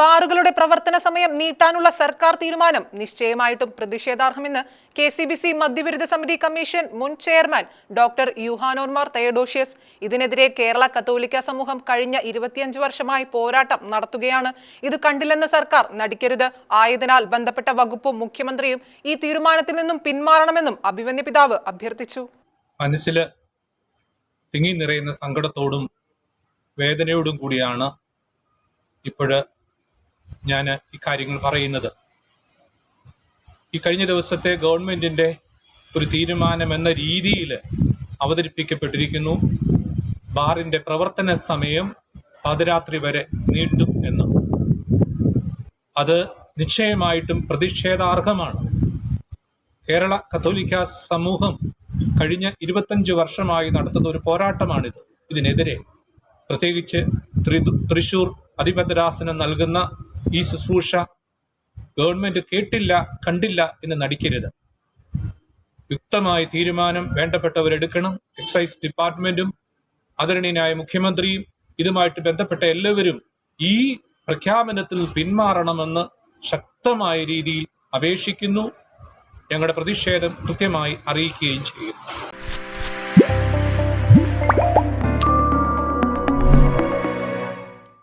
ബാറുകളുടെ പ്രവർത്തന സമയം നീട്ടാനുള്ള സർക്കാർ തീരുമാനം നിശ്ചയമായിട്ടും പ്രതിഷേധാർഹമെന്ന് കെ സി ബി സി മദ്യവിരുദ്ധ സമിതി കമ്മീഷൻ മുൻ ചെയർമാൻ ഡോക്ടർ യുഹാനോർമാർ തയഡോഷ്യസ് ഇതിനെതിരെ കേരള കത്തോലിക്ക സമൂഹം കഴിഞ്ഞ ഇരുപത്തിയഞ്ച് വർഷമായി പോരാട്ടം നടത്തുകയാണ്. ഇത് കണ്ടില്ലെന്ന് സർക്കാർ നടിക്കരുത്. ആയതിനാൽ ബന്ധപ്പെട്ട വകുപ്പും മുഖ്യമന്ത്രിയും ഈ തീരുമാനത്തിൽ നിന്നും പിന്മാറണമെന്നും അഭിമന്യ പിതാവ് അഭ്യർത്ഥിച്ചു. മനസ്സിൽ തിങ്ങി നിറയുന്ന സങ്കടത്തോടും വേദനയോടും കൂടിയാണ് ഇപ്പോഴ് ഞാൻ ഇക്കാര്യങ്ങൾ പറയുന്നത്. ഈ കഴിഞ്ഞ ദിവസത്തെ ഗവൺമെന്റിന്റെ ഒരു തീരുമാനം എന്ന രീതിയിൽ അവതരിപ്പിക്കപ്പെട്ടിരിക്കുന്നു. ബാറിന്റെ പ്രവർത്തന സമയം പാതിരാത്രി വരെ നീട്ടും എന്ന്. അത് നിശ്ചയമായിട്ടും പ്രതിഷേധാർഹമാണ്. കേരള കത്തോലിക്ക സമൂഹം കഴിഞ്ഞ ഇരുപത്തഞ്ച് വർഷമായി നടത്തുന്ന ഒരു പോരാട്ടമാണിത്. ഇതിനെതിരെ പ്രത്യേകിച്ച് തൃശൂർ അധിപതരാസനം നൽകുന്ന ഈ ശുശ്രൂഷ ഗവൺമെന്റ് കേട്ടില്ല കണ്ടില്ല എന്ന് നടിക്കരുത്. യുക്തമായ തീരുമാനം വേണ്ടപ്പെട്ടവരെടുക്കണം. എക്സൈസ് ഡിപ്പാർട്ട്മെന്റും ആദരണീയനായ മുഖ്യമന്ത്രിയും ഇതുമായിട്ട് ബന്ധപ്പെട്ട എല്ലാവരും ഈ പ്രഖ്യാപനത്തിൽ പിന്മാറണമെന്ന് ശക്തമായ രീതിയിൽ അപേക്ഷിക്കുന്നു. ഞങ്ങളുടെ പ്രതിഷേധം കൃത്യമായി അറിയിക്കുകയും ചെയ്യുന്നു